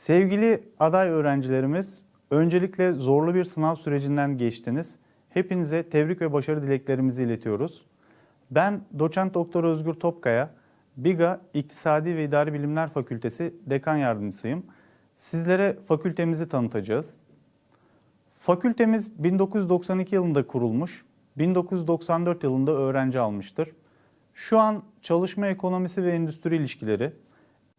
Sevgili aday öğrencilerimiz, öncelikle zorlu bir sınav sürecinden geçtiniz. Hepinize tebrik ve başarı dileklerimizi iletiyoruz. Ben doçent doktor Özgür Topkaya, BİGA İktisadi ve İdari Bilimler Fakültesi dekan yardımcısıyım. Sizlere fakültemizi tanıtacağız. Fakültemiz 1992 yılında kurulmuş, 1994 yılında öğrenci almıştır. Şu an çalışma ekonomisi ve endüstri ilişkileri,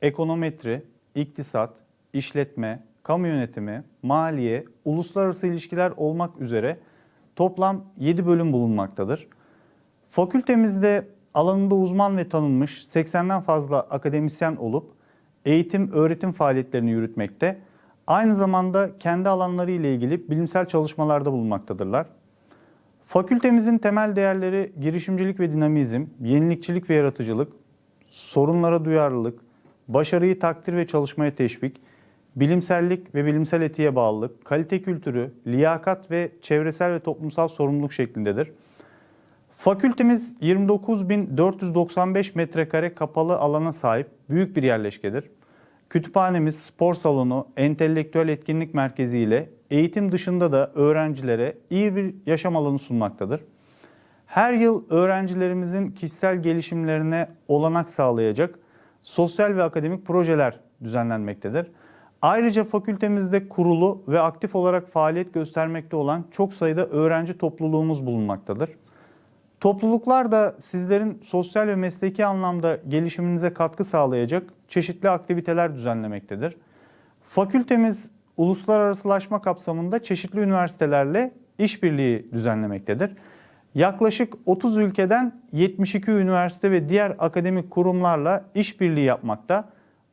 ekonometri, iktisat, işletme, kamu yönetimi, maliye, uluslararası ilişkiler olmak üzere toplam 7 bölüm bulunmaktadır. Fakültemizde alanında uzman ve tanınmış 80'den fazla akademisyen olup eğitim, öğretim faaliyetlerini yürütmekte. Aynı zamanda kendi alanları ile ilgili bilimsel çalışmalarda bulunmaktadırlar. Fakültemizin temel değerleri girişimcilik ve dinamizm, yenilikçilik ve yaratıcılık, sorunlara duyarlılık, başarıyı takdir ve çalışmaya teşvik, bilimsellik ve bilimsel etiğe bağlılık, kalite kültürü, liyakat ve çevresel ve toplumsal sorumluluk şeklindedir. Fakültemiz 29.495 metrekare kapalı alana sahip büyük bir yerleşkedir. Kütüphanemiz, spor salonu, entelektüel etkinlik merkezi ile eğitim dışında da öğrencilere iyi bir yaşam alanı sunmaktadır. Her yıl öğrencilerimizin kişisel gelişimlerine olanak sağlayacak sosyal ve akademik projeler düzenlenmektedir. Ayrıca fakültemizde kurulu ve aktif olarak faaliyet göstermekte olan çok sayıda öğrenci topluluğumuz bulunmaktadır. Topluluklar da sizlerin sosyal ve mesleki anlamda gelişiminize katkı sağlayacak çeşitli aktiviteler düzenlemektedir. Fakültemiz uluslararasılaşma kapsamında çeşitli üniversitelerle işbirliği düzenlemektedir. Yaklaşık 30 ülkeden 72 üniversite ve diğer akademik kurumlarla işbirliği yapmakta,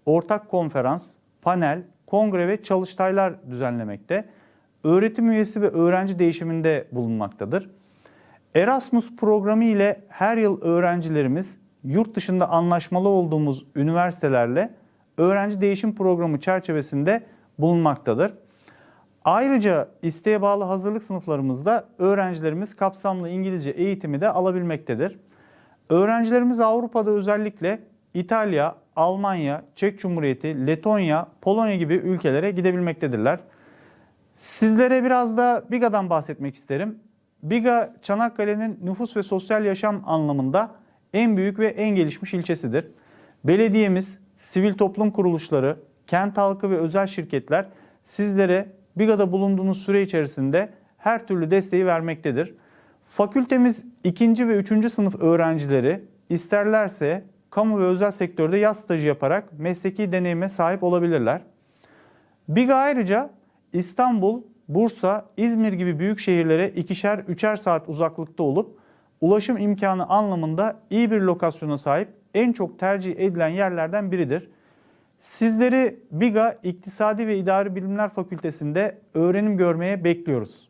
ortak konferans, panel, kongre ve çalıştaylar düzenlemekte, öğretim üyesi ve öğrenci değişiminde bulunmaktadır. Erasmus programı ile her yıl öğrencilerimiz yurt dışında anlaşmalı olduğumuz üniversitelerle öğrenci değişim programı çerçevesinde bulunmaktadır. Ayrıca isteğe bağlı hazırlık sınıflarımızda öğrencilerimiz kapsamlı İngilizce eğitimi de alabilmektedir. Öğrencilerimiz Avrupa'da özellikle İtalya, Almanya, Çek Cumhuriyeti, Letonya, Polonya gibi ülkelere gidebilmektedirler. Sizlere biraz da BİGA'dan bahsetmek isterim. BİGA, Çanakkale'nin nüfus ve sosyal yaşam anlamında en büyük ve en gelişmiş ilçesidir. Belediyemiz, sivil toplum kuruluşları, kent halkı ve özel şirketler sizlere BİGA'da bulunduğunuz süre içerisinde her türlü desteği vermektedir. Fakültemiz 2. ve 3. sınıf öğrencileri isterlerse kamu ve özel sektörde yaz stajı yaparak mesleki deneyime sahip olabilirler. BİGA ayrıca İstanbul, Bursa, İzmir gibi büyük şehirlere ikişer üçer saat uzaklıkta olup ulaşım imkanı anlamında iyi bir lokasyona sahip en çok tercih edilen yerlerden biridir. Sizleri BİGA İktisadi ve İdari Bilimler Fakültesinde öğrenim görmeye bekliyoruz.